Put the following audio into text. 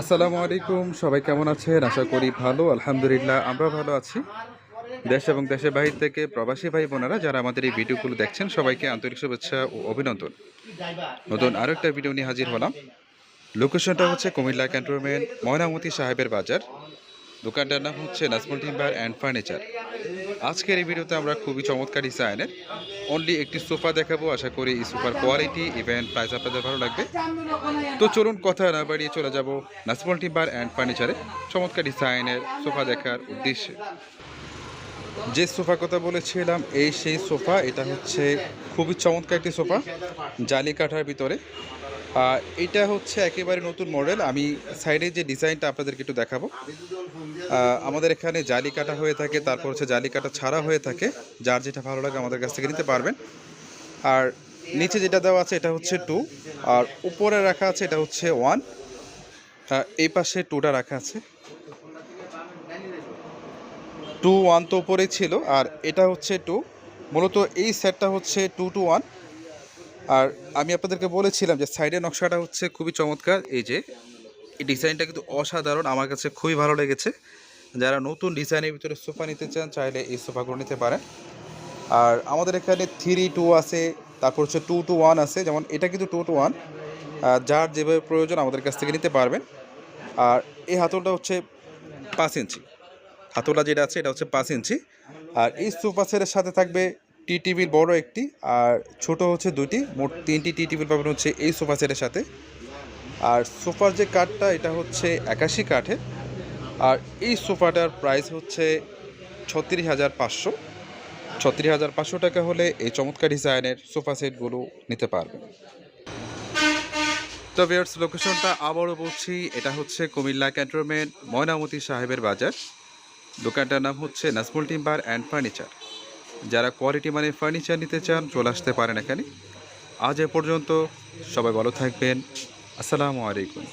আসসালামু আলাইকুম, সবাই কেমন আছেন? আশা করি ভালো, আলহামদুলিল্লাহ আমরা ভালো আছি। দেশ এবং দেশের বাহির থেকে প্রবাসী ভাই বোনেরা যারা আমাদের এই ভিডিওগুলো দেখছেন, সবাইকে আন্তরিক শুভেচ্ছা ও অভিনন্দন। নতুন আরও একটা ভিডিও নিয়ে হাজির হলাম। লোকেশনটা হচ্ছে কুমিল্লা ক্যান্টনমেন্ট ময়নামতি সাহেবের বাজার। দোকানটার নাম হচ্ছে নাজমুল টিম্বার অ্যান্ড ফার্নিচার আজকের এই ভিডিওতে আমরা খুবই চমৎকার ডিজাইনের অনলি একটি সোফা দেখাবো। আশা করি এই সোফার কোয়ালিটি ইভেন্ট প্রাইস আপনাদের ভালো লাগবে। তো চলুন কথা না বাড়িয়ে চলে যাব নাজমুল টিম্বার অ্যান্ড ফার্নিচারে চমৎকার ডিজাইনের সোফা দেখার উদ্দেশ্যে। যে সোফা কথা বলেছিলাম, এই সেই সোফা, এটা হচ্ছে খুবই চমৎকার একটি সোফা, জালি কাঠার ভিতরে। এটা হচ্ছে একেবারে নতুন মডেল। আমি সাইডে যে ডিজাইনটা আপনাদেরকে একটু দেখাবো। আমাদের এখানে জালি কাটা হয়ে থাকে, তারপর হচ্ছে জালি কাটা ছাড়া হয়ে থাকে। যার যেটা ভালো লাগে আমাদের কাছ থেকে নিতে পারবেন। আর নিচে যেটা দেওয়া আছে, এটা হচ্ছে টু আর উপরে রাখা আছে, এটা হচ্ছে ওয়ান এই পাশে টুটা রাখা আছে। টু ওয়ান তো উপরেই ছিল, আর এটা হচ্ছে টু মূলত এই সেটটা হচ্ছে টু টু ওয়ান আর আমি আপনাদেরকে বলেছিলাম যে সাইডের নকশাটা হচ্ছে খুবই চমৎকার। এই যে, এই ডিজাইনটা কিন্তু অসাধারণ, আমার কাছে খুবই ভালো লেগেছে। যারা নতুন ডিজাইনের ভিতরে সোফা নিতে চান, চাইলে এই সোফাগুলো নিতে পারেন। আর আমাদের এখানে থ্রি টু আছে, তারপর হচ্ছে টু টু ওয়ান আছে, যেমন এটা কিন্তু টু টু ওয়ান। যার যেভাবে প্রয়োজন আমাদের কাছ থেকে নিতে পারবেন। আর এই হাতলটা হচ্ছে পাঁচ ইঞ্চি। হাতলা যেটা আছে, এটা হচ্ছে পাঁচ ইঞ্চি। আর এই সোফা সেটের সাথে থাকবে টি বড় একটি আর ছোট হচ্ছে দুটি মোট তিনটি টি পাবেন হচ্ছে এই সোফা সেটের সাথে। আর সোফার যে কাঠটা, এটা হচ্ছে একাশি কাঠের। আর এই সোফাটার প্রাইস হচ্ছে ছত্রিশ হাজার পাঁচশো। ছত্রিশ হাজার পাঁচশো টাকা হলে এই চমৎকার ডিজাইনের সোফা সেটগুলো নিতে পারবেন। তো ভিউয়ার্স লোকেশনটা আবারও বলছি, এটা হচ্ছে কুমিল্লা ক্যান্টনমেন্ট ময়নামতি সাহেবের বাজার। দোকানটার নাম হচ্ছে নাজমুল টিম্বার অ্যান্ড ফার্নিচার। যারা কোয়ালিটি মানে ফার্নিচার নিতে চান, চলে আসতে পারেন এখানে। আজ এ পর্যন্ত সবাই ভালো থাকবেন। আসসালামু আলাইকুম।